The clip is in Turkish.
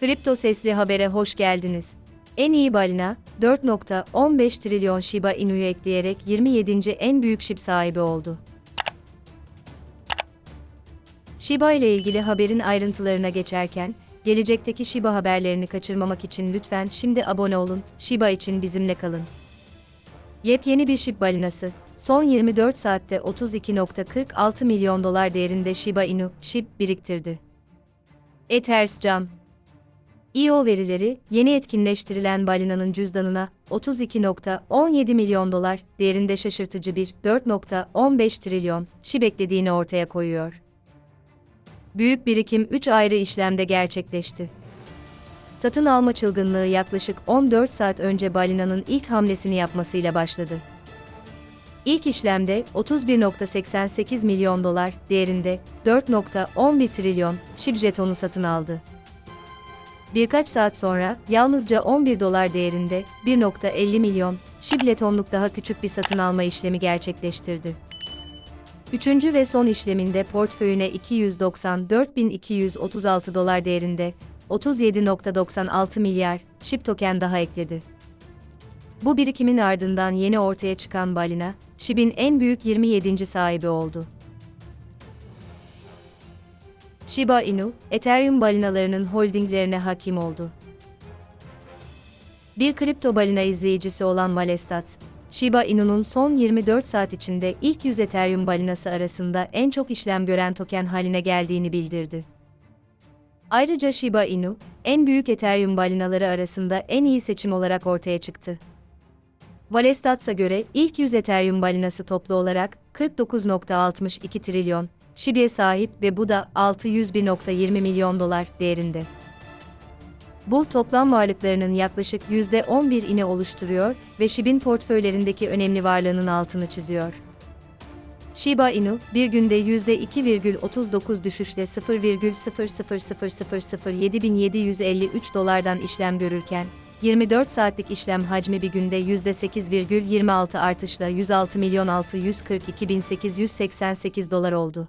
Kripto Sesli Haber'e hoş geldiniz. En iyi balina, 4.15 trilyon Shiba Inu'yu ekleyerek 27. en büyük SHIB sahibi oldu. Shiba ile ilgili haberin ayrıntılarına geçerken, gelecekteki Shiba haberlerini kaçırmamak için lütfen şimdi abone olun, Shiba için bizimle kalın. Yepyeni bir SHIB balinası, son 24 saatte 32.46 milyon dolar değerinde Shiba Inu, SHIB biriktirdi. Ethers İO verileri, yeni etkinleştirilen balinanın cüzdanına 32.17 milyon dolar değerinde şaşırtıcı bir 4.15 trilyon şi beklediğini ortaya koyuyor. Büyük birikim 3 ayrı işlemde gerçekleşti. Satın alma çılgınlığı yaklaşık 14 saat önce balinanın ilk hamlesini yapmasıyla başladı. İlk işlemde 31.88 milyon dolar değerinde 4.11 trilyon şib jetonu satın aldı. Birkaç saat sonra yalnızca 11 dolar değerinde 1.50 milyon şibletonluk daha küçük bir satın alma işlemi gerçekleştirdi. Üçüncü ve son işleminde portföyüne 294.236 dolar değerinde 37.96 milyar SHIB token daha ekledi. Bu birikimin ardından yeni ortaya çıkan balina, SHIB'in en büyük 27. sahibi oldu. Shiba Inu, Ethereum balinalarının holdinglerine hakim oldu. Bir kripto balina izleyicisi olan Malestat, Shiba Inu'nun son 24 saat içinde ilk 100 Ethereum balinası arasında en çok işlem gören token haline geldiğini bildirdi. Ayrıca Shiba Inu, en büyük Ethereum balinaları arasında en iyi seçim olarak ortaya çıktı. Valestats'a göre ilk 100 Ethereum balinası toplu olarak 49.62 trilyon Shibi'ye sahip ve bu da 601.20 milyon dolar değerinde. Bu toplam varlıklarının yaklaşık %11'ini oluşturuyor ve Shib'in portföylerindeki önemli varlığının altını çiziyor. Shiba Inu, bir günde %2,39 düşüşle 0,000007753 dolardan işlem görürken, 24 saatlik işlem hacmi bir günde %8,26 artışla 106 milyon 642.888 dolar oldu.